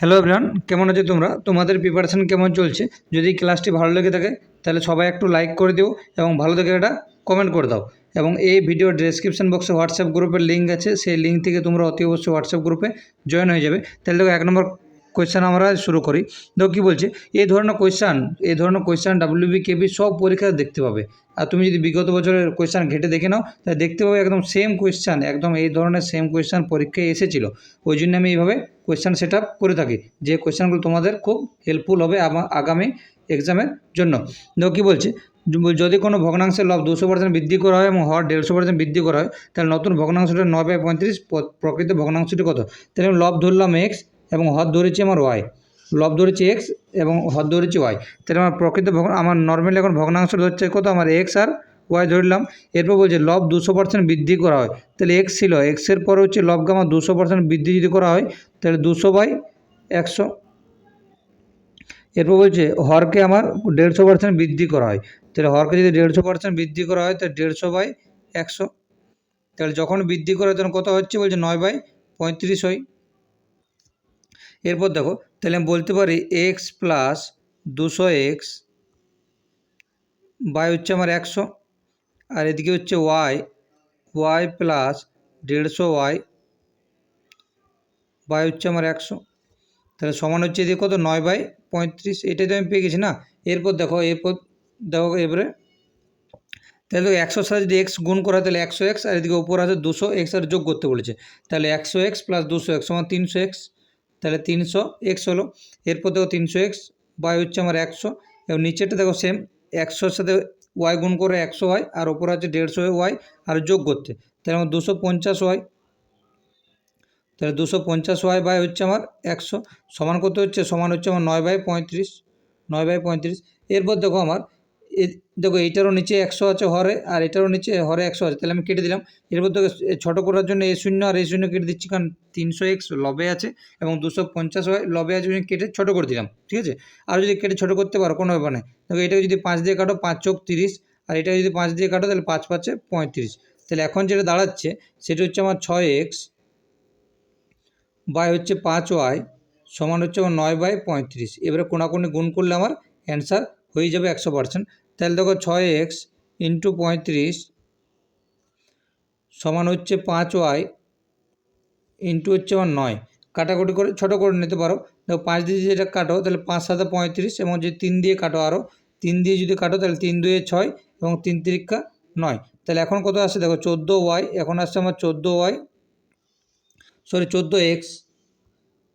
Hello everyone কেমন আছো তোমরা? তোমাদের প্রিপারেশান কেমন চলছে? যদি ক্লাসটি ভালো লেগে থাকে, তাহলে সবাই একটু লাইক করে দিও এবং ভালো থেকে একটা কমেন্ট করে দাও। এবং এই ভিডিও ডেসক্রিপশন বক্সে হোয়াটসঅ্যাপ গ্রুপের লিঙ্ক আছে, সেই লিঙ্ক থেকে তোমরা অতি অবশ্যই হোয়াটসঅ্যাপ গ্রুপে জয়েন হয়ে যাবে। তাহলে দেখো, এক নম্বর কোয়েশ্চান আমরা শুরু করি। দেখো কী বলছে? এই ধরনের কোয়েশ্চান এই ধরনের কোয়েশ্চান ডাব্লিউবি কেবি সব পরীক্ষায় দেখতে পাবে। আর তুমি যদি বিগত বছরের কোয়েশ্চান ঘেটে দেখে নাও, তাহলে দেখতে পাবে একদম সেম কোয়েশ্চান একদম এই ধরনের সেম কোয়েশ্চান পরীক্ষায় এসেছিল। ওই জন্য আমি এইভাবে কোয়েশ্চান সেট আপ করে থাকি। যে কোয়েশ্চানগুলো তোমাদের খুব হেল্পফুল হবে আগামী এক্সামের জন্য। দেখো কী বলছে? যদি কোনো ভগ্নাংশের লব দুশো পার্সেন্ট বৃদ্ধি করা হয় এবং হর দেড়শো পার্সেন্ট বৃদ্ধি করা হয়, তাহলে নতুন ভগ্নাংশটা নয় পঁয়ত্রিশ প্রকৃত ভগ্নাংশটি কত? তাহলে লব ধরলাম এক্স এবং হর ধরেছি আমার ওয়াই লব ধরেছি এক্স এবং হর ধরেছি ওয়াই তাহলে আমার প্রকৃত ভগ্ন আমার নর্মালি এখন ভগ্নাংশ ধরছে কত? আমার এক্স আর ওয়াই ধরলাম। এরপর বলছে লব দুশো পার্সেন্ট বৃদ্ধি করা হয়। তাহলে এক্স ছিল। এক্সের পরে হচ্ছে লবকে আমার দুশো পার্সেন্ট বৃদ্ধি যদি করা হয়, তাহলে দুশো বাই একশো। এরপর বলছে হরকে আমার দেড়শো পার্সেন্ট বৃদ্ধি করা হয়। তাহলে হরকে যদি দেড়শো পার্সেন্ট বৃদ্ধি করা হয়, তাহলে দেড়শো বাই একশো। তাহলে যখন বৃদ্ধি করা তখন কত হচ্ছে? বলছে নয় বাই পঁয়ত্রিশ হয়। এরপর দেখো, তাহলে আমি বলতে পারি এক্স প্লাস দুশো এক্স বাই হচ্ছে আমার একশো, আর এদিকে হচ্ছে ওয়াই ওয়াই প্লাস দেড়শো ওয়াই বাই হচ্ছে আমার একশো। তাহলে সমান হচ্ছে এদিকে কত? নয় বাই পঁয়ত্রিশ এটাই তো আমি পেয়ে গেছি না? এরপর দেখো এরপর দেখো, এবারে তাহলে দেখো, একশোর সাথে যদি এক্স গুণ করা তাহলে একশো এক্স আর এদিকে ওপর আছে দুশো এক্স আর যোগ করতে বলেছে। তাহলে একশো এক্স প্লাস দুশো এক্স সমান তিনশো এক্স তাহলে তিনশো এক্স হলো। এরপর দেখো তিনশো এক্স বাই হচ্ছে আমার একশো। এবং নিচেরটা দেখো সেম একশোর সাথে ওয়াই গুণ করে একশো হয়, আর ওপরে আছে দেড়শো ওয়াই আর যোগ করতে। তাহলে আমার দুশো পঞ্চাশ ওয়াই তাহলে দুশো পঞ্চাশ ওয়াই বাই হচ্ছে আমার একশো। সমান কত হচ্ছে, সমান হচ্ছে আমার নয় বাই পঁয়ত্রিশ, নয় বাই পঁয়ত্রিশ। এরপর দেখো আমার দেখো এইটারও নিচে একশো আছে হরে, আর এটারও নিচে হরে একশো আছে। তাহলে আমি কেটে দিলাম। এরপর দেখো ছোটো করার জন্য এ শূন্য আর এ শূন্য কেটে দিচ্ছি, কারণ তিনশো এক্স লবে আছে এবং দুশো পঞ্চাশ ওয়াই লবে আছে কেটে ছোটো করে দিলাম, ঠিক আছে? আর যদি কেটে ছোটো করতে পারো, কোনো ব্যাপার নেই। দেখো এটাকে যদি পাঁচ দিয়ে কাটো, পাঁচ চোখ তিরিশ, আর এটা যদি পাঁচ দিয়ে কাটো, তাহলে পাঁচ পাঁচে পঁয়ত্রিশ। তাহলে এখন যেটা দাঁড়াচ্ছে, সেটা হচ্ছে আমার ছয় এক্স বাই হচ্ছে পাঁচ ওয়াই সমান হচ্ছে আমার নয় বাই পঁয়ত্রিশ। এবারে কোনাকুনি গুণ করলে আমার অ্যান্সার হয়ে যাবে একশো পার্সেন্ট। তাহলে দেখো ছয় এক্স ইন্টু পঁয়ত্রিশ সমান হচ্ছে পাঁচ ওয়াই ইন্টু হচ্ছে আমার নয়। কাটাকুটি করে, ছোটো করে নিতে পারো। দেখো পাঁচ দিয়ে যদি যেটা কাটো, তাহলে পাঁচ সাথে পঁয়ত্রিশ এবং যদি তিন দিয়ে কাটো আরও তিন দিয়ে যদি কাটো, তাহলে তিন দুয়ে ছয় এবং তিন তিরিক্ষা নয়। তাহলে এখন কত আসছে? দেখো চোদ্দ ওয়াই, এখন আসছে আমার চোদ্দ ওয়াই সরি চোদ্দ এক্স।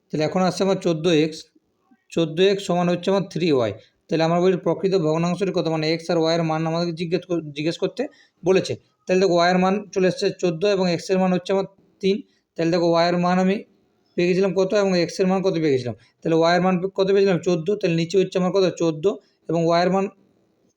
তাহলে এখন আসছে আমার চোদ্দ এক্স চোদ্দ এক্স সমান হচ্ছে আমার থ্রি ওয়াই। তাহলে আমরা বলি প্রকৃত ভগ্নাংশটি কত মানে এক্স আর ওয়াইয়ের মান আমাদেরকে জিজ্ঞেস জিজ্ঞেস করতে বলেছে। তাহলে দেখো ওয়াইয়ের মান চলে এসছে চোদ্দ এবং এক্সের মান হচ্ছে আমার তিন। তাহলে দেখো ওয়াইয়ের মান আমি পেয়ে গেছিলাম কত এবং এক্সের মান কত পেয়ে গেছিলাম? তাহলে ওয়াইয়ের মান কত পেয়েছিলাম চোদ্দ। তাহলে নিচে হচ্ছে আমার কত? চোদ্দ। এবং ওয়াইয়ের মান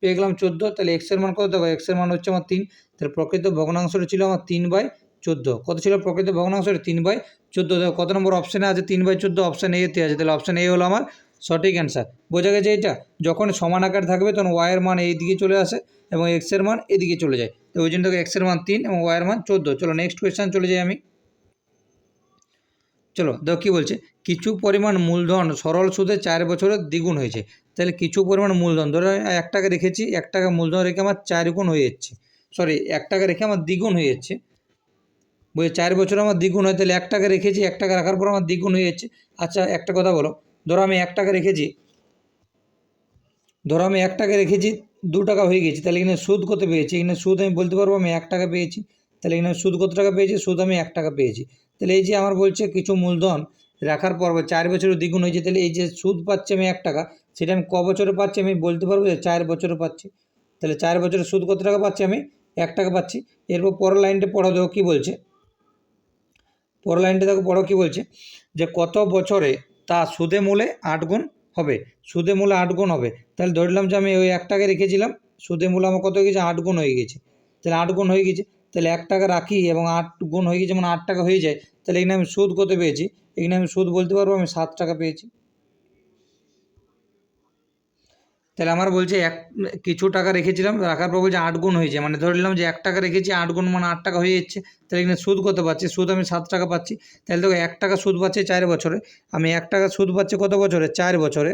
পেয়ে গেলাম চোদ্দ। তাহলে এক্সের মান কত? দেখো এক্সের মান হচ্ছে আমার তিন। তাহলে প্রকৃত ভগ্নাংশটা ছিল আমার তিন বাই চোদ্দ। কত ছিল প্রকৃত ভগ্নাংশটা তিন বাই চোদ্দ। দেখো কত নম্বর অপশানে আছে? তিন বাই চোদ্দ অপশান এতে আছে। তাহলে অপশান এ হলো আমার সঠিক অ্যান্সার বোঝা গেছে এটা যখন সমান আকার থাকবে, তখন ওয়াইয়ের মান এই দিকে চলে আসে এবং এক্সের মান এদিকে চলে যায়। তো ওই জন্য এক্সের মান তিন এবং ওয়াইয়ের মান চোদ্দ। চলো নেক্সট কোয়েশ্চেন চলে যাই আমি। চলো, দেখো কী বলছে? কিছু পরিমাণ মূলধন সরল সুদে চার বছরের দ্বিগুণ হয়েছে। তাহলে কিছু পরিমাণ মূলধন, ধরো এক টাকা রেখেছি এক টাকা মূলধন রেখে আমার চার গুণ হয়ে যাচ্ছে। সরি এক টাকা রেখে আমার দ্বিগুণ হয়ে যাচ্ছে। বলছে চার বছর আমার দ্বিগুণ হয়, তাহলে এক টাকা রেখেছি এক টাকা রাখার পর আমার দ্বিগুণ হয়ে যাচ্ছে। আচ্ছা একটা কথা বলো। ধরো আমি এক টাকা রেখেছি। ধরো আমি এক টাকা রেখেছি, দু টাকা হয়ে গেছি, তাহলে এখানে সুদ কত পেয়েছি? এখানে সুদ আমি বলতে পারব আমি এক টাকা পেয়েছি, তাহলে এখানে সুদ কত টাকা পেয়েছি? সুদ আমি এক টাকা পেয়েছি। তাহলে এই যে আমার বলছে কিছু মূলধন রাখার পর বা চার বছরের দ্বিগুণ হয়েছে, তাহলে এই যে সুদ পাচ্ছি আমি এক টাকা, সেটা আমি ক বছরে পাচ্ছি আমি বলতে পারব যে চার বছরে পাচ্ছি। তাহলে চার বছরে সুদ কত টাকা পাচ্ছি আমি? এক টাকা পাচ্ছি। এরপর পরের লাইনটা পড়া দেখো কী বলছে। পরের লাইনটা দেখো পড়ো কী বলছে? যে কত বছরে তা সুদে মূলে আট গুণ হবে। সুদে মূলে আট গুণ হবে। তাহলে ধরলাম যে আমি ওই এক টাকা রেখেছিলাম, সুদে মূলে আমার কত হয়ে গেছে? আট গুণ হয়ে গেছে। তাহলে আট গুণ হয়ে গেছে। তাহলে এক টাকা রাখি এবং আট গুণ হয়ে গেছে মানে আট টাকা হয়ে যায়। তাহলে এখানে আমি সুদ কত পেয়েছি? এখানে আমি সুদ বলতে পারব আমি সাত টাকা পেয়েছি। তাহলে আমার বলছে এক, কিছু টাকা রেখেছিলাম, রাখার পর বলছে আট গুণ হয়েছে। মানে ধরে নিলাম যে এক টাকা রেখেছি, আট গুণ মানে আট টাকা হয়ে যাচ্ছে। তাহলে এখানে সুদ কত পাচ্ছি? সুদ আমি সাত টাকা পাচ্ছি। তাহলে দেখো, এক টাকা সুদ পাচ্ছে চার বছরে। আমি এক টাকা সুদ পাচ্ছি কত বছরে? চার বছরে।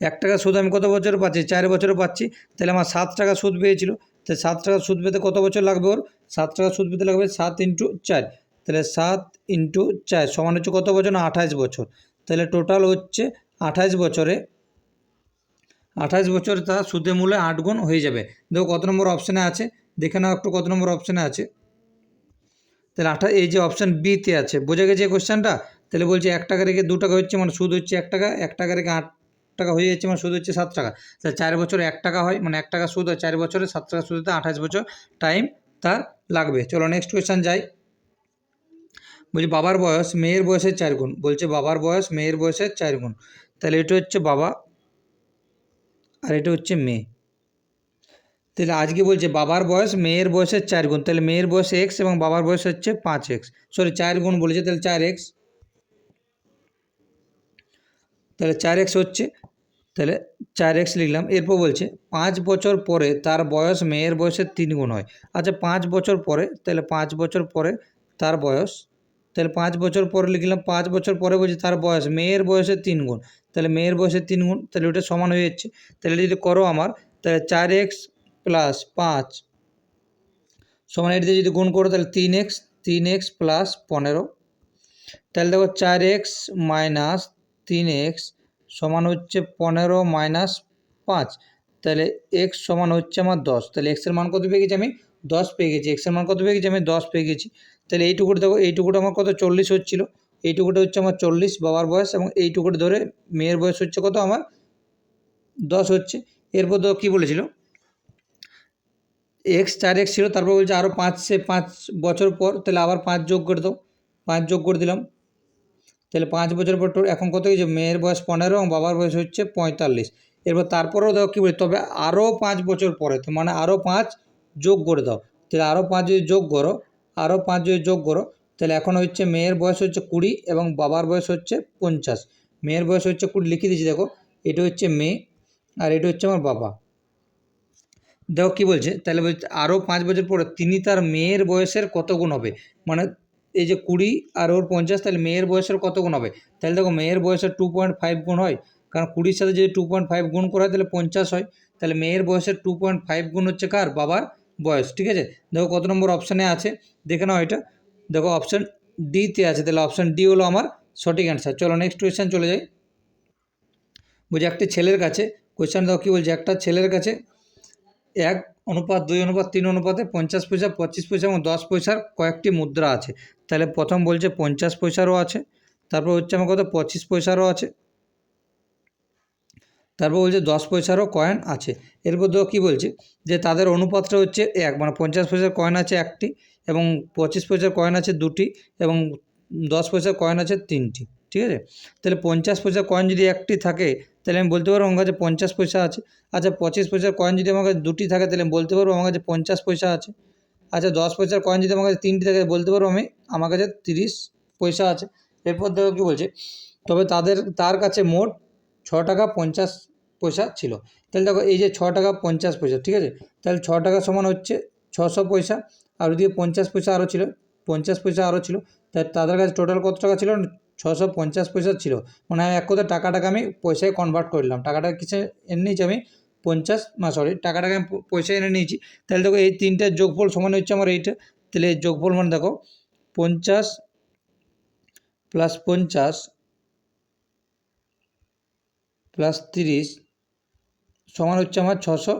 এক টাকা সুদ আমি কত বছরে পাচ্ছি? চার বছরে পাচ্ছি। তাহলে আমার সাত টাকা সুদ পেয়েছিল। তাহলে সাত টাকা সুদ পেতে কত বছর লাগবে ওর? সাত টাকা সুদ পেতে লাগবে সাত ইন্টু চার। তাহলে সাত ইন্টু চার সমান হচ্ছে কত বছর? না, আঠাশ বছর। তাহলে টোটাল হচ্ছে আঠাশ বছরে আঠাশ বছর তার সুদে মূল্যে আট গুণ হয়ে যাবে। দেখো কত নম্বর অপশানে আছে? দেখে নাও একটু কত নম্বর অপশানে আছে। তাহলে আঠা এই যে অপশান বিতে আছে, বোঝা গেছে কোশ্চেনটা তাহলে বলছে এক টাকা রেখে দু টাকা হচ্ছে মানে সুদ হচ্ছে এক টাকা এক টাকা রেখে আট টাকা হয়ে যাচ্ছে মানে সুদ হচ্ছে সাত টাকা। তাহলে চার বছরে এক টাকা হয় মানে এক টাকা সুদ হয় চার বছরে সাত টাকা সুদ হতে আঠাশ বছর টাইম তার লাগবে। চলো নেক্সট কোয়েশ্চেন যাই। বলছি বাবার বয়স মেয়ের বয়সের চার গুণ। বলছে বাবার বয়স মেয়ের বয়সের চার গুণ। তাহলে এটা হচ্ছে বাবা আর এটা হচ্ছে মেয়ে। তাহলে আজকে বলছে বাবার বয়স, মেয়ের বয়সের চার গুণ। তাহলে মেয়ের বয়স এক্স এবং বাবার বয়স হচ্ছে পাঁচ এক্স সরি চার গুণ বলেছে, তাহলে চার এক্স তাহলে চার এক্স হচ্ছে, তাহলে চার এক্স লিখলাম। এরপর বলছে পাঁচ বছর পরে তার বয়স মেয়ের বয়সের তিন গুণ হয়। আচ্ছা পাঁচ বছর পরে, তাহলে পাঁচ বছর পরে তার বয়স তাহলে পাঁচ বছর পরে লিখলাম, পাঁচ বছর পরে বলছি তার বয়স, মেয়ের বয়সের তিন গুণ। তাহলে মেয়ের বয়সের তিন গুণ, তাহলে ওটা সমান হয়ে যাচ্ছে। তাহলে যদি করো আমার, তাহলে চার এক্স প্লাস পাঁচ সমান এটা দিয়ে যদি গুণ করো, তাহলে তিন এক্স তিন এক্স প্লাস পনেরো। তাহলে দেখো চার এক্স মাইনাস তিন এক্স সমান হচ্ছে পনেরো মাইনাস পাঁচ। তাহলে এক্স সমান হচ্ছে আমার দশ। তাহলে এক্সের মান কত পেয়ে গেছি আমি? দশ পেয়ে গেছি। এক্সের মান কত পেয়ে গেছি আমি? দশ পেয়ে গেছি। তাহলে এইটুকুটা দেখো, এইটুকুটা আমার কত? চল্লিশ হচ্ছিল। এইটুকুটা হচ্ছে আমার চল্লিশ বাবার বয়স এবং এইটুকুটা ধরে মেয়ের বয়স হচ্ছে কত? আমার দশ হচ্ছে। এরপর তো কী বলেছিল? এক্স চার এক্স ছিল, তারপর বলছে আরও পাঁচ সে পাঁচ বছর পর, তাহলে আবার পাঁচ যোগ করে দাও। পাঁচ যোগ করে দিলাম। তাহলে পাঁচ বছর পর এখন কত হয়েছে? মেয়ের বয়স পনেরো এবং বাবার বয়স হচ্ছে পঁয়তাল্লিশ। এরপর তারপরেও দেখো কী বলি? তবে আরও পাঁচ বছর পরে, তো মানে আরও পাঁচ যোগ করে দাও। তাহলে আরও পাঁচ যদি যোগ করো আরও পাঁচ যদি যোগ করো, তাহলে এখন হচ্ছে মেয়ের বয়স হচ্ছে কুড়ি এবং বাবার বয়স হচ্ছে পঞ্চাশ। মেয়ের বয়স হচ্ছে কুড়ি, লিখে দিয়েছি দেখো, এটা হচ্ছে মেয়ে আর এটা হচ্ছে আমার বাবা। দেখো কী বলছে, তাহলে বলছে আরও পাঁচ বছর পরে তিনি তার মেয়ের বয়সের কত গুণ হবে? মানে এই যে কুড়ি আর ওর পঞ্চাশ, তাহলে মেয়ের বয়সের কত গুণ হবে? তাহলে দেখো মেয়ের বয়সের টু পয়েন্ট ফাইভ গুণ হয়, কারণ কুড়ির সাথে যদি টু পয়েন্ট ফাইভ গুণ করা হয়, তাহলে পঞ্চাশ হয়। তাহলে মেয়ের বয়সের টু পয়েন্ট ফাইভ গুণ হচ্ছে কার? বাবার। বয়স, ঠিক আছে? দেখো কত নম্বর অপশানে আছে, দেখে নাও এটা। দেখো অপশান ডিতে আছে, তাহলে অপশান ডি হলো আমার সঠিক অ্যান্সার চলো নেক্সট কোয়েশ্চেন চলে যাই। বলছি, একটি ছেলের কাছে কোয়েশ্চেন দেখো কী বলছে? একটা ছেলের কাছে এক অনুপাত, দুই অনুপাত, তিন অনুপাতে পঞ্চাশ পয়সা, পঁচিশ পয়সা এবং দশ পয়সার কয়েকটি মুদ্রা আছে। তাহলে প্রথম বলছে পঞ্চাশ পয়সারও আছে, তারপর হচ্ছে আমার কত পঁচিশ পয়সারও আছে। তারপর বলছে দশ পয়সারও কয়েন আছে। এরপর দেখো কী বলছে? যে তাদের অনুপাতটা হচ্ছে এক মানে পঞ্চাশ পয়সার কয়েন আছে একটি এবং পঁচিশ পয়সার কয়েন আছে দুটি এবং দশ পয়সার কয়েন আছে তিনটি, ঠিক আছে? তাহলে পঞ্চাশ পয়সার কয়েন যদি একটি থাকে, তাহলে আমি বলতে পারব আমার কাছে পঞ্চাশ পয়সা আছে। আচ্ছা পঁচিশ পয়সার কয়েন যদি আমার কাছে দুটি থাকে, তাহলে আমি বলতে পারব আমার কাছে পঞ্চাশ পয়সা আছে। আচ্ছা দশ পয়সার কয়েন যদি আমার কাছে তিনটি থাকে বলতে পারব আমি আমার কাছে তিরিশ পয়সা আছে। এরপর দেখো কী বলছে? তবে তাদের, তার কাছে মোট ছ টাকা পঞ্চাশ পয়সা ছিল। তাহলে দেখো এই যে ছ টাকা পঞ্চাশ পয়সা, ঠিক আছে? তাহলে ছ টাকা সমান হচ্ছে ছশো পয়সা, আর ওদিকে পঞ্চাশ পয়সা আরও ছিল, পঞ্চাশ পয়সা আরও ছিল। তাই তাদের কাছে টোটাল কত টাকা ছিল? ছশো পঞ্চাশ পয়সা ছিল। মানে এক কথা টাকাটাকে আমি পয়সায় কনভার্ট করলাম টাকাটা কিসে এনে নিয়েছি আমি? পঞ্চাশ, না সরি টাকাটাকে আমি প- পয়সায় এনে নিয়েছি। তাহলে দেখো এই তিনটার যোগফল সমান হচ্ছে আমার এইটা তাহলে যোগফল মানে দেখো, পঞ্চাশ প্লাস পঞ্চাশ প্লাস তিরিশ সমান হচ্ছে আমার ছশো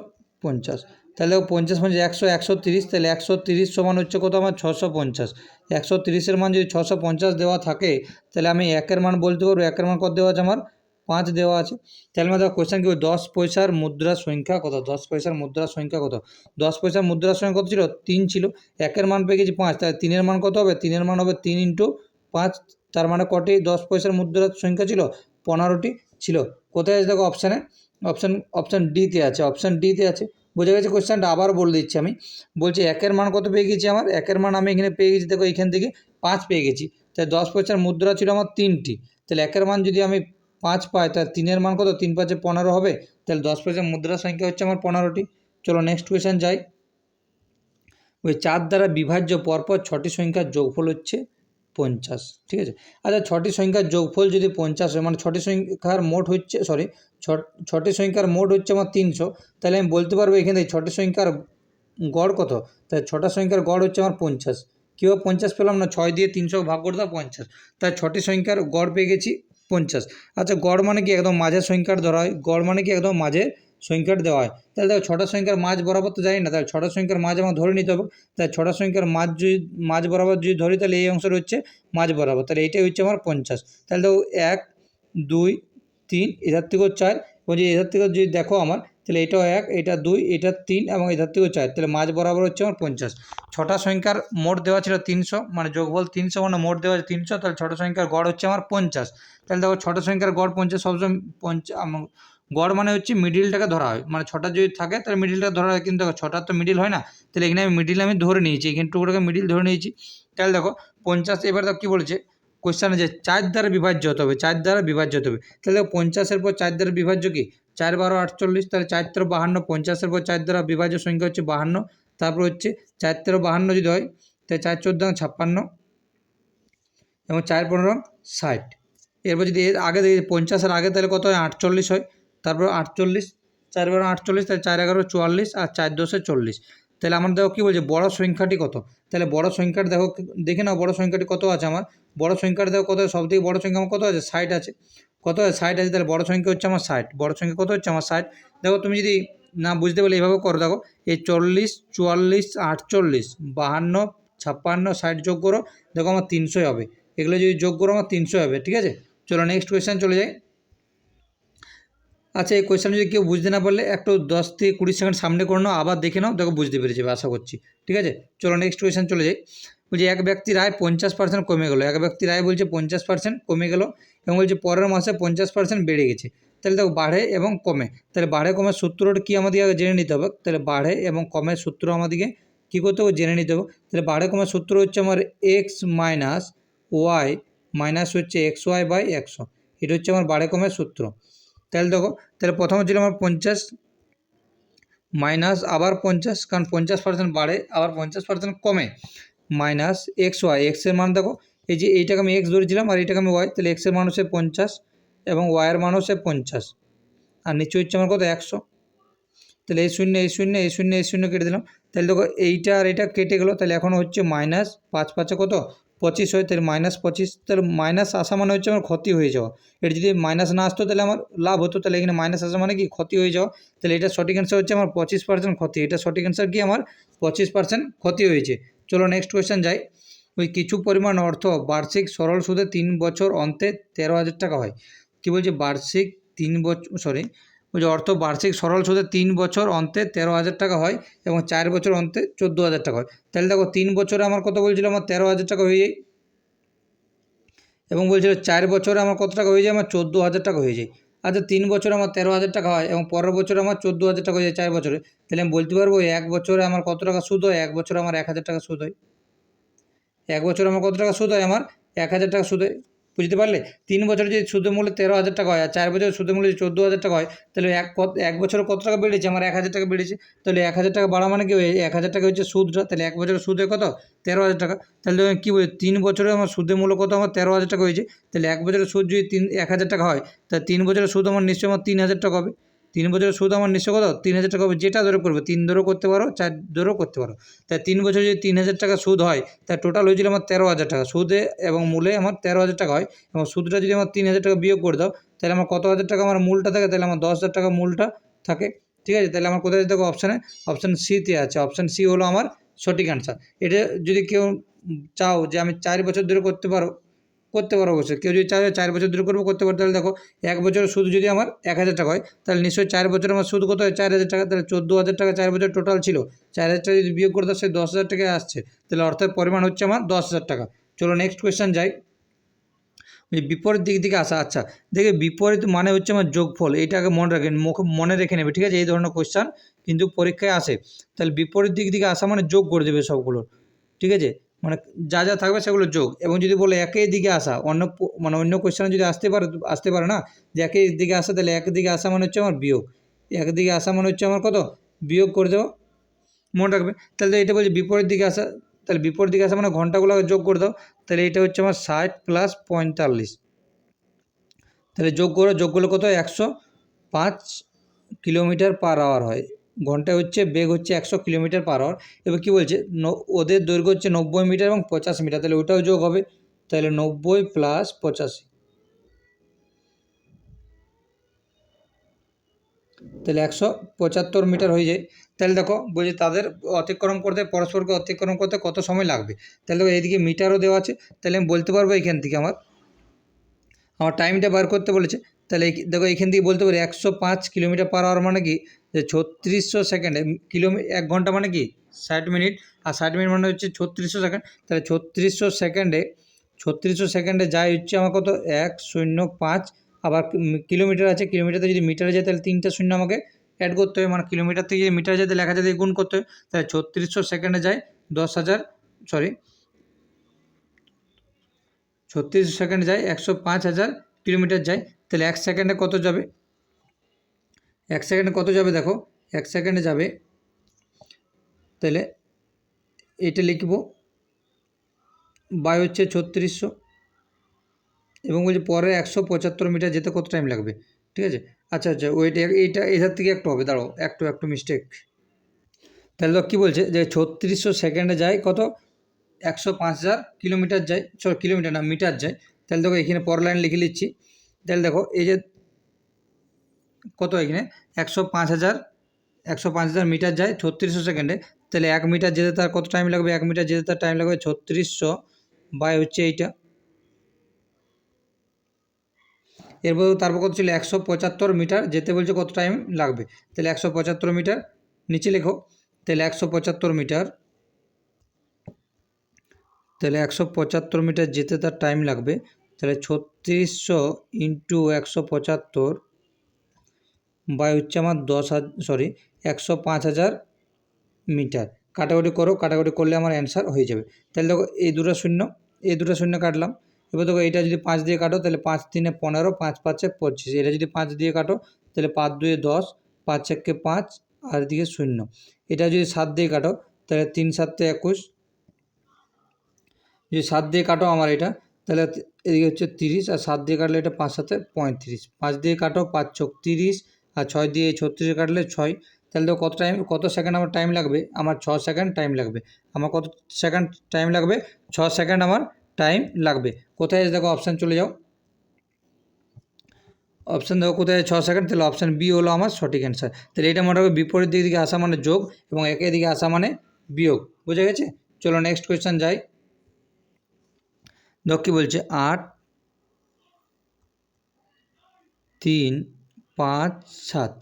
পঞ্চাশ। তাহলে পঞ্চাশ পঞ্চাশ একশো একশো তিরিশ, তাহলে একশো তিরিশ সমান হচ্ছে কত আমার ছশো পঞ্চাশ। একশো তিরিশের মান যদি ছশো পঞ্চাশ দেওয়া থাকে, তাহলে আমি একের মান বলতে পারব, একের মান কত দেওয়া আছে আমার? পাঁচ দেওয়া আছে। তাহলে আমার দেখো কোয়েশ্চেন কি দশ পয়সার মুদ্রার সংখ্যা কত? দশ পয়সার মুদ্রার সংখ্যা কত? দশ পয়সার মুদ্রার সংখ্যা কত ছিল? তিন ছিল। একের মান পেয়ে গেছি পাঁচ। তাহলে তিনের মান কত হবে? তিনের মান হবে তিন ইন্টু পাঁচ। তার মানে কটি? দশ পয়সার মুদ্রার সংখ্যা ছিল? পনেরোটি ছিল। কোথায় আছে দেখো অপশানে অপশান অপশান ডিতে আছে অপশান ডিতে আছে। বোঝা গেছে কোয়েশ্চেনটা আবার বলে দিচ্ছি আমি। বলছি একের মান কত পেয়ে গেছি আমার? একের মান আমি এখানে পেয়ে গেছি, দেখো এখান থেকে পাঁচ পেয়ে গেছি। তাই দশ পয়সার মুদ্রা ছিল আমার তিনটি। তাহলে একের মান যদি আমি পাঁচ পাই, তাহলে তিনের মান কত? তিন পাঁচে পনেরো হবে। তাহলে দশ পয়সার মুদ্রা সংখ্যা হচ্ছে আমার পনেরোটি। চলো নেক্সট কোয়েশ্চেন যাই। ওই চার দ্বারা বিভাজ্য পরপর ছটি সংখ্যার যোগফল হচ্ছে পঞ্চাশ, ঠিক আছে? আচ্ছা ছটি সংখ্যার যোগফল যদি পঞ্চাশ হয় মানে ছটি সংখ্যার মোট হচ্ছে সরি ছটি সংখ্যার মোট হচ্ছে আমার তিনশো, তাহলে আমি বলতে পারব এখানে ছটি সংখ্যার গড় কত? তাই ছটা সংখ্যার গড় হচ্ছে আমার পঞ্চাশ। কেউ পঞ্চাশ পেলাম না? ছয় দিয়ে তিনশো ভাগ করে দাও, পঞ্চাশ। তাই ছটি সংখ্যার গড় পেয়ে গেছি পঞ্চাশ। আচ্ছা গড় মানে কি? একদম মাঝের সংখ্যার ধরা হয়। গড় মানে কি? একদম মাঝে সংখ্যার দেওয়া হয়। তাহলে দেখো ছটা সংখ্যার মাঝ বরাবর তো জানি না, তাহলে ছটা সংখ্যার মাঝ আমার ধরে নিতে হবে। তাই ছটা সংখ্যার মাঝ যদি, মাঝ বরাবর যদি ধরি, তাহলে এই অংশটা হচ্ছে মাঝ বরাবর। তাহলে এইটাই হচ্ছে আমার পঞ্চাশ। তাহলে দেখো এক, দুই, তিন, এধার থেকেও চার বলছি এধার থেকেও যদি দেখো আমার, তাহলে এটাও এক, এটা দুই, এটা তিন, এবং এধার থেকেও চার। তাহলে মাঝ বরাবর হচ্ছে আমার পঞ্চাশ। ছটা সংখ্যার মোট দেওয়া ছিল তিনশো মানে যোগফল তিনশো মানে মোট দেওয়া আছে তিনশো, তাহলে ছটা সংখ্যার গড় হচ্ছে আমার পঞ্চাশ। তাহলে দেখো ছটা সংখ্যার গড় পঞ্চাশ, সবসময় পঞ্চা আম- গড় মানে হচ্ছে মিডিলটাকে ধরা হয়। মানে ছটা যদি থাকে, তাহলে মিডিলটা ধরা হয়। কিন্তু দেখো ছটার তো মিডিল হয় না, তাহলে এখানে আমি মিডিল আমি ধরে নিয়েছি। এখানে টুকরোকে মিডিল ধরে নিয়েছি। তাহলে দেখো, পঞ্চাশ এবার দেখো কী বলেছে? কোশ্চেনে যে চার দ্বারা বিভাজ্য হতে হবে, চার দ্বারা বিভাজ্য হতে হবে। তাহলে দেখো, পঞ্চাশের পর চার দ্বারা বিভাজ্য কি? চার বারো আটচল্লিশ, তাহলে চার তেরো বাহান্ন, পঞ্চাশের পর চার দ্বারা বিভাজ্য সংখ্যা হচ্ছে বাহান্ন। তারপর হচ্ছে চার তেরো বাহান্ন যদি হয়, তাহলে চার চোদ্দ ছাপ্পান্ন এবং চার পনেরো ষাট। এরপর যদি এর আগে দেখি পঞ্চাশের আগে তাহলে কত হয়? আটচল্লিশ হয়। তারপর আটচল্লিশ চার বারো আটচল্লিশ, তাহলে চার এগারো চুয়াল্লিশ আর চার দশে চল্লিশ। তাহলে আমার দেখো কী বলছে, বড় সংখ্যাটি কত? তাহলে বড় সংখ্যাটা দেখো, দেখে নাও বড় সংখ্যাটি কত আছে আমার। বড় সংখ্যাটা দেখো কত সব থেকে বড় সংখ্যা আমার কত আছে? ষাট আছে। কত আছে? ষাট আছে, তাহলে বড় সংখ্যা হচ্ছে আমার ষাট। বড় সংখ্যা কত হচ্ছে আমার ষাট? দেখো তুমি যদি না বুঝতে পারলে এইভাবে করো, দেখো। এই চল্লিশ, চুয়াল্লিশ, আটচল্লিশ, বাহান্ন, ছাপ্পান্ন, ষাট যোগ করো, দেখো আমার তিনশোই হবে। এগুলো যদি যোগ করো, আমার তিনশো হবে, ঠিক আছে? চলো নেক্সট কোয়েশ্চেন চলে যাই। আচ্ছা এই কোয়েশ্চেন যদি কেউ বুঝতে না পারলে একটু দশ থেকে কুড়ি সেকেন্ড সামনে করে নাও, আবার দেখে নাও, দেখো বুঝতে পেরে যাবে আশা করছি। ঠিক আছে? চলো নেক্সট কোয়েশ্চেন চলে যাই। বলছি, এক ব্যক্তির আয় পঞ্চাশ পার্সেন্ট কমে গেলো। এক ব্যক্তির আয় বলছে পঞ্চাশ পার্সেন্ট কমে গেলো এবং বলছে পরের মাসে পঞ্চাশ পার্সেন্ট বেড়ে গেছে। তাহলে দেখো বাড়ে এবং কমে। তাহলে বাড়ে কমের সূত্রটা কী আমাদেরকে জেনে নিতে হবে? তাহলে বাড়ে এবং কমের সূত্র আমাদেরকে কী করতে হবে জেনে নিতে হবে। তাহলে বাড়ে কমের সূত্র হচ্ছে আমার এক্স মাইনাস ওয়াই মাইনাস হচ্ছে এক্স ওয়াই বাই একশো। এটা হচ্ছে আমার বাড়ে কমের সূত্র। তাহলে দেখো, তাহলে প্রথমে ছিল আমার পঞ্চাশ মাইনাস আবার পঞ্চাশ, কারণ পঞ্চাশ পার্সেন্ট বাড়ে, আবার পঞ্চাশ পার্সেন্ট কমে। মাইনাস এক্স ওয়াই এক্সের মান দেখো, এই যে এইটাকে আমি এক্স ধরেছিলাম আর এইটাকে আমি ওয়াই তাহলে এক্সের মান হচ্ছে পঞ্চাশ এবং ওয়াইয়ের মান হচ্ছে পঞ্চাশ। আর নিচে হচ্ছে আমার কত, একশো। তাহলে এই শূন্য এই শূন্য এই শূন্য এই শূন্য কেটে দিলাম। তাহলে দেখো এইটা আর এটা কেটে গেলো, তাহলে এখন হচ্ছে মাইনাস পাঁচ পাঁচে কত? পঁচিশ হয় তাহলে মাইনাস পঁচিশ, তাহলে মাইনাস আসা মানে হচ্ছে আমার ক্ষতি হয়ে যাওয়া। এটা যদি মাইনাস না আসতো তাহলে আমার লাভ হতো, তাহলে এখানে মাইনাস আসা মানে কি? ক্ষতি হয়ে যাওয়া। তাহলে এটা সঠিক অ্যান্সার হচ্ছে আমার পঁচিশ পার্সেন্ট ক্ষতি। এটা সঠিক অ্যান্সার কি? আমার পঁচিশ পার্সেন্ট ক্ষতি হয়েছে। চলো নেক্সট কোয়েশ্চেন যাই। ওই কিছু পরিমাণ অর্থ বার্ষিক সরল সুদে তিন বছর অন্তে তেরো হাজার টাকা হয়। কী বলছে? বার্ষিক তিন বছর সরি বলছে অর্থ বার্ষিক সরল সুদে তিন বছর অন্তে তেরো হাজার টাকা হয় এবং চার বছর অন্তে চোদ্দ হাজার টাকা হয়। তাহলে দেখো, তিন বছরে আমার কত বলছিল? আমার তেরো হাজার টাকা হয়ে যায়। এবং বলছিল, চার বছরে আমার কত টাকা হয়ে যায়? আমার চোদ্দ হাজার টাকা হয়ে যায়। আচ্ছা তিন বছরে আমার তেরো হাজার টাকা হয় এবং পরের বছরে আমার চোদ্দ হাজার টাকা হয়ে যায় চার বছরে। তাহলে আমি বলতে পারব, এক বছরে আমার কত টাকা সুদ হয়? এক বছরে আমার এক হাজার টাকা সুদ হয়। এক বছরে আমার কত টাকা সুদ হয়? আমার এক হাজার টাকা সুদ হয়। বুঝতে পারলে? তিন বছরে যদি সুদের মূল্য তেরো হাজার টাকা হয় আর চার বছরে সুদের মূল্য যদি চোদ্দ হাজার টাকা হয়, তাহলে এক এক বছরে কত টাকা বেড়েছে? আমার এক হাজার টাকা বেড়েছে। তাহলে এক হাজার টাকা বাড়া মানে কি? এক হাজার টাকা হচ্ছে সুদটা। তাহলে এক বছরের সুদের কত? তেরো হাজার টাকা। তাহলে কী বলছে তিন বছরে আমার সুদের মূল্য কত? আমার তেরো হাজার টাকা হয়েছে। তাহলে এক বছরের সুদ যদি তিন, এক হাজার টাকা হয়, তাহলে তিন বছরের সুদ আমার নিশ্চয়ই আমার তিন হাজার টাকা হবে। তিন বছরের সুদ আমার নিশ্চয় কত তিন হাজার টাকা হবে, যেটা ধরে করবে, তিন ধরেও করতে পারো, চার ধরেও করতে পারো। তাই তিন বছর যদি তিন হাজার টাকা সুদ হয়, তাই টোটাল হয়েছিল আমার তেরো হাজার টাকা। সুদে এবং মূলে আমার তেরো হাজার টাকা হয়, এবং সুদটা যদি আমার তিন হাজার টাকা বিয়োগ করে দাও, তাহলে আমার কত হাজার টাকা আমার মূলটা থাকে? তাহলে আমার দশ হাজার টাকা মূলটা থাকে। ঠিক আছে? তাহলে আমার কোথায় দেখো অপশানে অপশান সিতে আছে। অপশান সি হলো আমার সঠিক অ্যান্সার এটা যদি কেউ চাও যে আমি চার বছর ধরে করতে পারো করতে পারো অবশ্যই। কেউ যদি চায় চার বছর ধরে করব করতে পারো, তাহলে দেখো এক বছরের সুদ যদি আমার এক হাজার টাকা হয়, তাহলে নিশ্চয়ই চার বছর আমার সুদ কত হয়? চার হাজার টাকা, তাহলে চোদ্দ হাজার টাকা চার বছর টোটাল ছিল। চার হাজার টাকা যদি বিয়োগ করে দাও সেই দশ হাজার টাকা আসছে। তাহলে অর্থের পরিমাণ হচ্ছে আমার দশ হাজার টাকা। চলো নেক্সট কোয়েশ্চেন যাই। বিপরীত দিক থেকে আসা আচ্ছা দেখে বিপরীত মানে হচ্ছে আমার যোগফল। এইটাকে মনে রাখেন মুখ, মনে রেখে নেবে, ঠিক আছে? এই ধরনের কোয়েশ্চেন কিন্তু পরীক্ষায় আসে। তাহলে বিপরীত দিক থেকে আসা মানে যোগ করে দেবে সবগুলো ঠিক আছে? মানে যা যা থাকবে সেগুলো যোগ। এবং যদি বলে একই দিকে আসা, অন্য মানে অন্য কোয়েশ্চেনে যদি আসতে পারে আসতে পারে না, যে একই দিকে আসা, তাহলে একদিকে আসা মানে হচ্ছে আমার বিয়োগ। একদিকে আসা মানে হচ্ছে আমার কত? বিয়োগ করে দেবো। মনে রাখবে? তাহলে তো এটা বলছি বিপরীত দিকে আসা, তাহলে বিপরীত দিকে আসা মানে ঘন্টাগুলো যোগ করে দাও, তাহলে এটা হচ্ছে আমার ষাট প্লাস পঁয়তাল্লিশ। তাহলে যোগ করে যোগ করলে কত একশো পাঁচ কিলোমিটার পার আওয়ার হয়। ঘন্টায় হচ্ছে, বেগ হচ্ছে একশো কিলোমিটার পার আওয়ার এবার কী বলছে? ওদের দৈর্ঘ্য হচ্ছে নব্বই মিটার এবং পঁচাশি মিটার। তাহলে ওটাও যোগ হবে। তাহলে নব্বই প্লাস পঁচাশি। তাহলে একশো পঁচাত্তর মিটার হয়ে যায়। তাহলে দেখো, বলছি তাদের অতিক্রম করতে, পরস্পরকে অতিক্রম করতে কত সময় লাগবে? তাহলে দেখো, এইদিকে মিটারও দেওয়া আছে। তাহলে আমি বলতে পারব এখান থেকে আমার। আমার টাইমটা বার করতে বলেছে। তাহলে দেখো এখান থেকে বলতে পারি একশো পাঁচ কিলোমিটার পার আওয়ার মানে কি? যে ছত্রিশশো সেকেন্ডে কিলোমি, এক ঘণ্টা মানে কি? ষাট মিনিট। আর ষাট মিনিট মানে হচ্ছে ছত্রিশশো সেকেন্ড। তাহলে ছত্রিশশো সেকেন্ডে ছত্রিশশো সেকেন্ডে যায় হচ্ছে আমার কত? এক শূন্য পাঁচ। আবার কিলোমিটার আছে, কিলোমিটারতে যদি মিটারে যায় তাহলে তিনটা শূন্য আমাকে অ্যাড করতে হবে মানে কিলোমিটার থেকে যদি মিটারে এক হাজার দিয়ে গুণ করতে হবে তাহলে ছত্রিশশো সেকেন্ডে যায় দশ হাজার সরি ছত্রিশ সেকেন্ডে যায় একশো পাঁচ হাজার কিলোমিটার যায়। তাহলে এক সেকেন্ডে কত যাবে? এক সেকেন্ডে কত যাবে দেখো? এক সেকেন্ডে যাবে। তাহলে এটা লিখব। বাই হচ্ছে ছত্রিশশো এবং বলছি পরে একশো পঁচাত্তর মিটার যেতে কত টাইম লাগবে? ঠিক আছে? আচ্ছা আচ্ছা ওইটা এইটা এটার থেকে একটু হবে, দাঁড়াও, একটু একটু মিস্টেক তাহলে তো কী বলছে? যে ছত্রিশশো সেকেন্ডে যায় কত? একশো পাঁচ হাজার কিলোমিটার যায় সরি কিলোমিটার না, মিটার যায়। তাহলে দেখো এখানে পর লাইন লিখে নিচ্ছি তাহলে দেখো, এই যে কত এখানে? একশো পাঁচ হাজার, একশো পাঁচ হাজার মিটার যায় ছত্রিশশো সেকেন্ডে। তাহলে এক মিটার যেতে তার কত টাইম লাগবে? এক মিটার যেতে তার টাইম লাগবে ছত্রিশশো বাই হচ্ছে এইটা। এরপর তারপর কত ছিল? একশো পঁচাত্তর মিটার যেতে বলছে কত টাইম লাগবে? তাহলে একশো পঁচাত্তর মিটার নিচে লেখো। তাহলে একশো পঁচাত্তর মিটার, তাহলে একশো পঁচাত্তর মিটার যেতে তার টাইম লাগবে তাহলে ছত্রিশশো ইন্টু একশো পঁচাত্তর বাই হচ্ছে আমার দশ হাজার সরি একশো পাঁচ হাজার মিটার। কাটাকুটি করো কাটাকুটি করলে আমার অ্যান্সার হয়ে যাবে। তাহলে দেখো এই দুটো শূন্য, এই দুটো শূন্য কাটলাম। এবার দেখো এটা যদি পাঁচ দিয়ে কাটো, তাহলে পাঁচ তিনে পনেরো, পাঁচ পাঁচে পঁচিশ। এটা যদি পাঁচ দিয়ে কাটো, তাহলে পাঁচ দুয়ে দশ, পাঁচ একে পাঁচ, আর দিকে শূন্য। এটা যদি সাত দিয়ে কাটো, তাহলে তিন সাতে একুশ। যদি সাত দিয়ে কাটো আমার এটা তাহলে এদিকে হচ্ছে তিরিশ আর সাত দিয়ে কাটলে এটা পাঁচ সাথে পঁয়ত্রিশ। পাঁচ দিয়ে কাটো, পাঁচ চোখ তিরিশ আর ছয় দিয়ে ছত্রিশে কাটলে ছয়। তাহলে তো কত টাইম কত সেকেন্ড আমার টাইম লাগবে? আমার ছ সেকেন্ড টাইম লাগবে। আমার কত সেকেন্ড টাইম লাগবে? ছ সেকেন্ড আমার টাইম লাগবে। কোথায় দেখো অপশান চলে যাও। অপশান দেখো কোথায় ছ সেকেন্ড তাহলে অপশান বি হলো আমার সঠিক অ্যান্সার তাহলে এটা মনে হবে বিপরীত দিক থেকে আসা মানে যোগ এবং একের দিকে আসা মানে বিয়োগ। বুঝে গেছে? চলো নেক্সট কোয়েশ্চেন যাই। দেখো কী বলছে, আট, তিন, পাঁচ, সাত।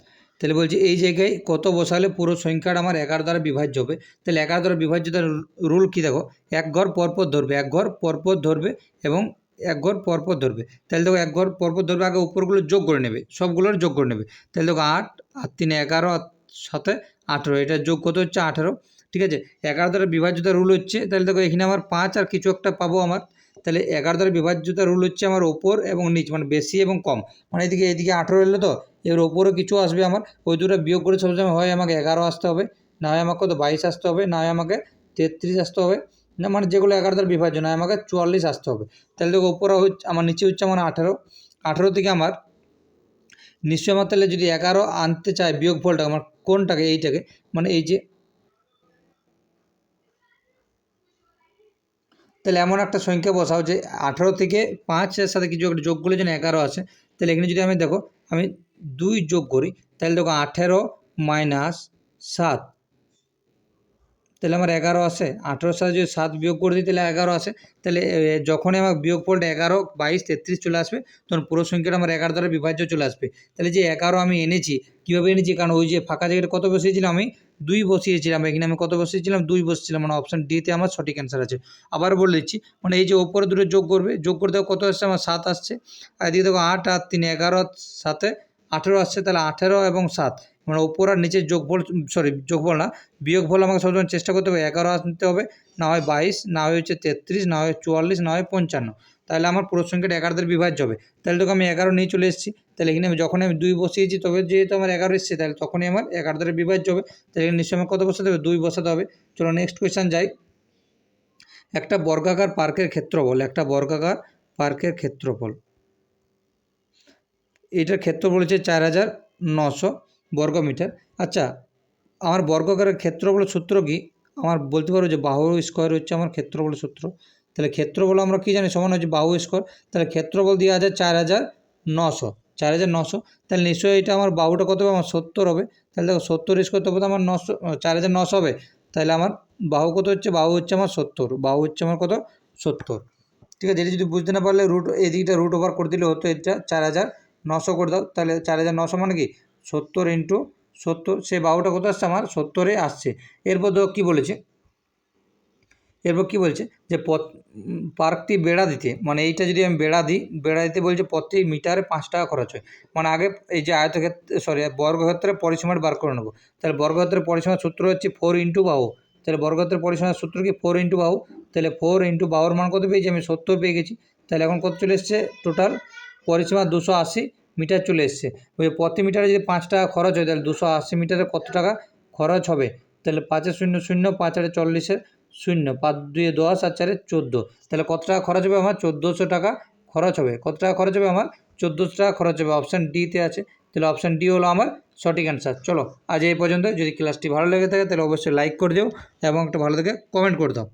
তাহলে বলছি, এই জায়গায় কত বসালে পুরো সংখ্যাটা আমার এগারো দ্বারা বিভাজ্য হবে? তাহলে এগারো দ্বারা বিভাজ্যতার রুল কী দেখো? এক ঘর পরপর ধরবে, এক ঘর পরপর ধরবে এবং এক ঘর পরপর ধরবে। তাহলে দেখো, এক ঘর পরপর ধরবে, আগে উপরগুলো যোগ করে নেবে, সবগুলোর যোগ করে নেবে। তাহলে দেখো, আট, আর তিনে, এগারো, আর সাথে আঠেরো। এটা যোগ কত হচ্ছে? আঠেরো। ঠিক আছে? এগারো দ্বারা বিভাজ্যতা রুল হচ্ছে। তাহলে দেখো, এখানে আমার পাঁচ আর কিছু একটা পাবো আমার। তাহলে এগারো দ্বারা বিভাজ্যতা রুল হচ্ছে আমার ওপর এবং নিচ মানে বেশি এবং কম। মানে এদিকে এদিকে আঠেরো এলো তো এর ওপরও কিছু আসবে আমার। ওই দুটো বিয়োগ করে সবসময় হয় আমাকে এগারো আসতে হবে, না হয় আমাকে কত বাইশ আসতে হবে, না হয় আমাকে তেত্রিশ আসতে হবে। না মানে যেগুলো এগারো দ্বারা বিভাজ্য, না আমাকে চুয়াল্লিশ আসতে হবে। তাহলে দেখো ওপরে হচ্ছে, আমার নিচে হচ্ছে আমার আঠেরো। আঠেরো থেকে আমার নিশ্চয় আমার তাহলে যদি এগারো আনতে চায় বিয়োগ ফলটা আমার কোনটাকে, এইটাকে মানে এই যে তাহলে এমন একটা সংখ্যা বসাও যে আঠেরো থেকে পাঁচের সাথে কিছু একটা যোগ করলে? যেন এগারো আসে তাহলে এখানে যদি আমি দেখো, আমি দুই যোগ করি, তাহলে দেখো আঠেরো মাইনাস সাত। তাহলে আমার এগারো আসে আঠেরোর সাথে যদি সাত বিয়োগ করে দিই, তাহলে এগারো আসে তাহলে যখনই আমার বিয়োগ ফলটা এগারো, বাইশ, তেত্রিশ চলে আসবে, তখন পুরো সংখ্যাটা আমার এগারো দ্বারা বিভাজ্য চলে আসবে। তাহলে যে এগারো আমি এনেছি, কীভাবে এনেছি? কারণ ওই যে ফাঁকা জায়গাটা কত বসিয়েছিলাম আমি? দুই বসিয়েছিলাম এখানে আমি কত বসিয়েছিলাম দুই বসিয়েছিলাম মানে অপশান ডিতে আমার সঠিক অ্যান্সার আছে। আবার বলে দিচ্ছি মানে এই যে ওপরে দুটো যোগ করবে, যোগ করে দেখো কত আসছে? আমার সাত আসছে। আর এদিকে দেখো আট আর তিন, এগারো সাথে আঠেরো আসছে, তাহলে আঠেরো এবং সাত। মানে ওপর আর নিচের যোগফল সরি যোগফল না, বিয়োগফল আমাকে সবসময় চেষ্টা করতে হবে, এগারো আনতে হবে, না হয় বাইশ, না হয় হচ্ছে তেত্রিশ, না হয় চুয়াল্লিশ, না হয় পঞ্চান্ন। তাহলে আমার পুরো সংখ্যাটা এগারো বিভাজ্য হবে। তাহলে তোকে আমি এগারো নিয়ে চলে এসেছি। তাহলে এখানে আমি যখন আমি দুই বসিয়েছি, তবে যেহেতু আমার এগারো এসেছে, তাহলে তখনই আমার এগারো বিভাজ্য হবে। তাহলে এখানে নিশ্চয়ই আমার কত বসাতে হবে? দুই বসাতে হবে। চলো নেক্সট কোয়েশ্চেন যাই। একটা বর্গাকার পার্কের ক্ষেত্রফল, একটা বর্গাকার পার্কের ক্ষেত্রফল। এটার ক্ষেত্র বলেছে চার হাজার নশো বর্গমিটার। আচ্ছা আমার বর্গাকারের ক্ষেত্রফলের সূত্র কি? আমার বলতে পারো যে বাহু স্কোয়ার হচ্ছে আমার ক্ষেত্রফলের সূত্র। তাহলে ক্ষেত্রফল আমরা কী জানি? সমান হচ্ছে বাহু স্কোয়ার তাহলে ক্ষেত্রফল দেওয়া আছে চার হাজার নশো। চার হাজার নশো। তাহলে নিশ্চয়ই এটা আমার বাহুটা কত হবে? আমার সত্তর হবে। তাহলে দেখো সত্তর স্কোয়ার তবে তো আমার নশো, চার হাজার নশো হবে। তাহলে আমার বাহু কত হচ্ছে? বাহু হচ্ছে আমার সত্তর। বাহু হচ্ছে আমার কত? সত্তর। ঠিক আছে, এটা যদি বুঝতে না পারলে রুট এদিকটা রুট ওভার করে দিলে হতো এটা চার হাজার নশো করে দাও। তাহলে চার হাজার নশো মানে কি? সত্তর ইন্টু সত্তর। সেই বাহুটা কত আসছে? আমার সত্তরে আসছে। এরপর দেখো কী বলেছে? এরপর কী বলছে? যে পথ পার্কটি বেড়া দিতে মানে এইটা যদি আমি বেড়া দিই, বেড়া দিতে বলছে প্রতি মিটারে পাঁচ টাকা খরচ হয়। মানে আগে এই যে আয়তক্ষেত্রে সরি বর্গক্ষেত্রে পরিসীমাটা বার করে নেব। তাহলে বর্গক্ষেত্রের পরিসীমার সূত্র হচ্ছে ফোর ইন্টু বাহু। তাহলে বর্গক্ষেত্রের পরিসীমার সূত্র কি? ফোর ইন্টু বাহু। তাহলে ফোর ইন্টু বাহুর মান কত পেয়েছি? আমি সত্তর পেয়ে গেছি। তাহলে এখন কত চলে এসছে? টোটাল পরিসীমা দুশো আশি মিটার চলে এসছে। ওই প্রতি মিটারে যদি পাঁচ টাকা খরচ হয়, তাহলে দুশো আশি মিটারে কত টাকা খরচ হবে? তাহলে পাঁচে শূন্য শূন্য, পাঁচ আটে চল্লিশে শূন্য। পাঁচ, দুয়ে দশ আর চারে চোদ্দ। তাহলে কত টাকা খরচ হবে আমার? চোদ্দোশো টাকা খরচ হবে। কত টাকা খরচ হবে আমার? চোদ্দোশো টাকা খরচ হবে। অপশান ডিতে আছে। তাহলে অপশান ডি হলো আমার সঠিক অ্যান্সার চলো, আজ এই পর্যন্ত যদি ক্লাসটি ভালো লেগে থাকে, তাহলে অবশ্যই লাইক করে দিও এবং একটা ভালো থেকে কমেন্ট করে দাও।